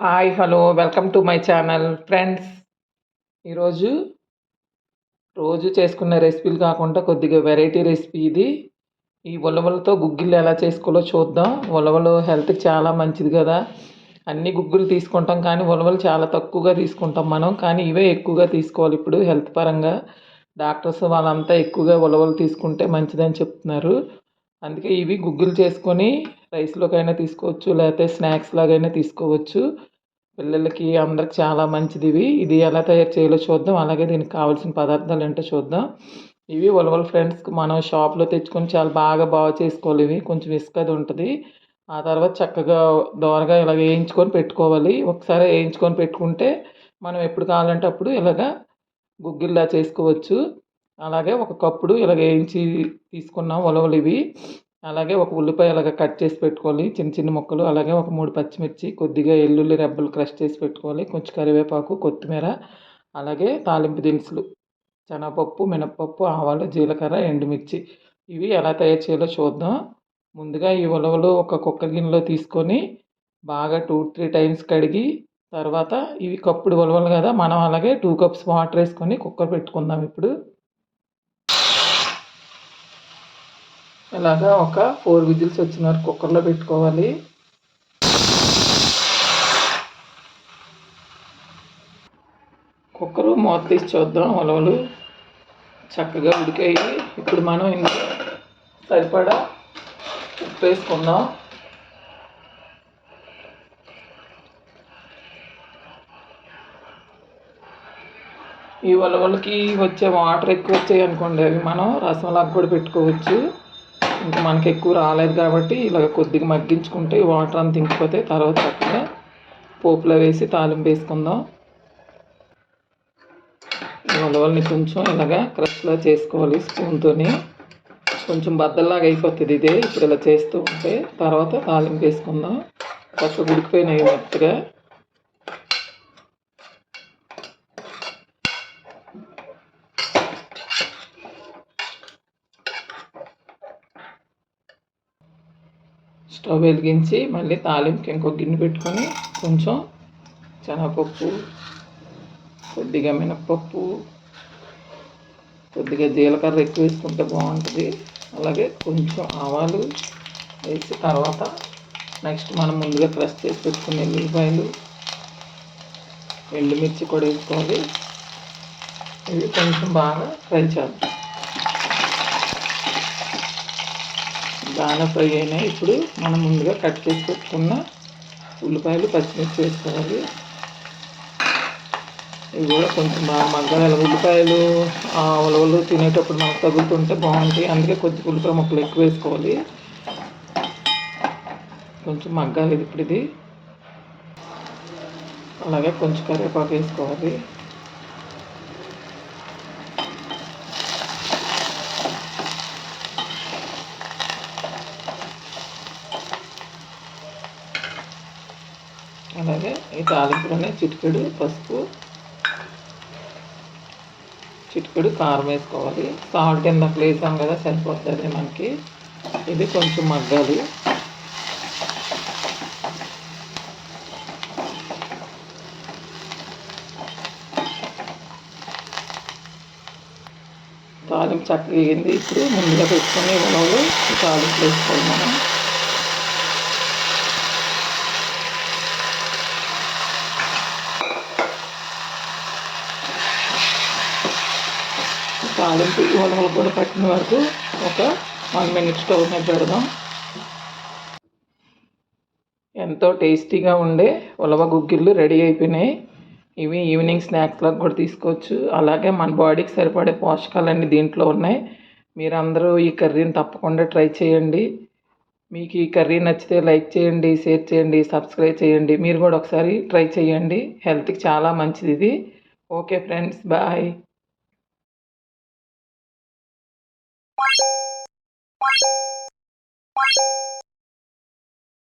Hi hello welcome to my channel friends ఈరోజు రోజు చేసుకున్న రెసిపీలు కాకుండా కొద్దిగా వెరైటీ రెసిపీ ఇది. ఈ ఉలవలతో గుగ్గిళ్ళు ఎలా చేసుకోవాలో చూద్దాం. ఉలవలు హెల్త్కి చాలా మంచిది కదా. అన్ని గుగ్గులు తీసుకుంటాం కానీ ఉలవలు చాలా తక్కువగా తీసుకుంటాం మనం. కానీ ఇవే ఎక్కువగా తీసుకోవాలి ఇప్పుడు హెల్త్ పరంగా. డాక్టర్స్ వాళ్ళంతా ఎక్కువగా ఉలవలు తీసుకుంటే మంచిదని చెప్తున్నారు. అందుకే ఇవి గుగ్గులు చేసుకొని రైస్లోకైనా తీసుకోవచ్చు లేకపోతే స్నాక్స్ లాగైనా తీసుకోవచ్చు. పిల్లలకి అందరికి చాలా మంచిది ఇవి ఇది ఎలా తయారు చేయాలో చూద్దాం. అలాగే దీనికి కావాల్సిన పదార్థాలు ఏంటో చూద్దాం. ఇవి ఉలవల ఫ్రెండ్స్కి మనం షాప్లో తెచ్చుకొని చాలా బాగా బాగా చేసుకోవాలి. ఇవి కొంచెం ఇసుకది ఉంటుంది. ఆ తర్వాత చక్కగా దోరగా ఇలా వేయించుకొని పెట్టుకోవాలి. ఒకసారి వేయించుకొని పెట్టుకుంటే మనం ఎప్పుడు కావాలంటే అప్పుడు ఇలాగా గుగ్గిల్లా చేసుకోవచ్చు. అలాగే ఒక కప్పుడు ఇలాగ వేయించి తీసుకున్నాం ఉలవలు ఇవి. అలాగే ఒక ఉల్లిపాయ అలాగ కట్ చేసి పెట్టుకోవాలి చిన్న చిన్న ముక్కలు. అలాగే ఒక మూడు పచ్చిమిర్చి కొద్దిగా ఎల్లుల్లి రెబ్బలు క్రష్ చేసి పెట్టుకోవాలి కొంచెం కరివేపాకు కొత్తిమీర అలాగే తాలింపు దినుసులు శనగపప్పు మినపప్పు ఆవాలు జీలకర్ర ఎండుమిర్చి. ఇవి ఎలా తయారు చేయాలో చూద్దాం. ముందుగా ఈ ఉలవలు ఒక కుక్క గిన్నెలో తీసుకొని బాగా టూ త్రీ టైమ్స్ కడిగి తర్వాత ఇవి కప్పుడు ఉలవలు కదా మనం అలాగే టూ కప్స్ వాటర్ వేసుకొని కుక్కర్ పెట్టుకుందాం ఇప్పుడు. ఇలాగా ఒక ఫోర్ విజిల్స్ వచ్చిన వరకు కుక్కర్లో పెట్టుకోవాలి. కుక్కరు మూత తీసి చూద్దాం. ఉలవలు చక్కగా ఉడికాయి. ఇప్పుడు మనం ఇందులో సరిపడా ఉప్పు వేసుకుందాం. ఈ ఉలవలకి వచ్చే వాటర్ ఎక్కువ వచ్చాయి అనుకోండి. అవి మనం రసంలాగా కూడా పెట్టుకోవచ్చు. ఇంకా మనకి ఎక్కువ రాలేదు కాబట్టి ఇలాగ కొద్దిగా మగ్గించుకుంటే వాటర్ అంత ఇంకిపోతే తర్వాత చక్కగా పోపులో వేసి తాలింపు వేసుకుందాం. ఉలవల్ని కొంచెం ఇలాగ క్రష్లో చేసుకోవాలి స్పూన్తో కొంచెం బద్దల్లాగా అయిపోతుంది ఇదే. ఇప్పుడు ఇలా చేస్తూ ఉంటే తర్వాత తాలింపు వేసుకుందాం. పక్క ఉడికిపోయినాయి మెత్తగా. స్టవ్ వెలిగించి మళ్ళీ తాలింపుకి ఇంకో గిన్నె పెట్టుకొని కొంచెం శనగపప్పు కొద్దిగా మినప్పప్పు కొద్దిగా జీలకర్ర ఎక్కువ వేసుకుంటే బాగుంటుంది. అలాగే కొంచెం ఆవాలు వేసి తర్వాత నెక్స్ట్ మనం ముందుగా ప్రెస్ చేసి పెట్టుకున్న ఉల్లిపాయలు ఎండుమిర్చి కూడా వేసుకోవాలి. ఇవి కొంచెం బాగా ఫ్రై చేద్దాం. బాగా ఫ్రై అయినాయి ఇప్పుడు మనం ముందుగా కట్ చేసి పెట్టుకున్న ఉల్లిపాయలు పచ్చిమిర్చి వేసుకోవాలి. ఇవి కూడా కొంచెం బాగా మగ్గాలి. ఉల్లిపాయలు ఉలవలు తినేటప్పుడు మనకు తగులుతుంటే బాగుంటాయి. అందుకే కొద్ది ఉల్లిపాయ ముక్కలు ఎక్కువ వేసుకోవాలి. కొంచెం మగ్గాలి ఇప్పుడు ఇది. అలాగే కొంచెం కరివేపాకు వేసుకోవాలి. అలాగే ఈ తాలింపులోనే చిటికెడు పసుపు చిటికెడు కారం వేసుకోవాలి. సాల్ట్ ఇందాక వేసాం కదా సరిపోతుంది మనకి. ఇది కొంచెం మగ్గాలి. తాలింపు చక్కగా ఇప్పుడు ముందుగా పెట్టుకుని ఉలవలు తాలింపు వేసుకోవాలి మనం. తాలింపు ఉలవలు కూడా పట్టిన వరకు ఒక వన్ మినిట్ స్టవ్ మీద పెడదాం. ఎంతో టేస్టీగా ఉండే ఉలవ గుగ్గిళ్ళు రెడీ అయిపోయినాయి. ఇవి ఈవినింగ్ స్నాక్స్లో కూడా తీసుకోవచ్చు. అలాగే మన బాడీకి సరిపడే పోషకాలన్నీ దీంట్లో ఉన్నాయి. మీరందరూ ఈ కర్రీని తప్పకుండా ట్రై చేయండి. మీకు ఈ కర్రీ నచ్చితే లైక్ చేయండి షేర్ చేయండి సబ్స్క్రైబ్ చేయండి. మీరు కూడా ఒకసారి ట్రై చేయండి. హెల్త్కి చాలా మంచిది ఇది. Okay friends bye.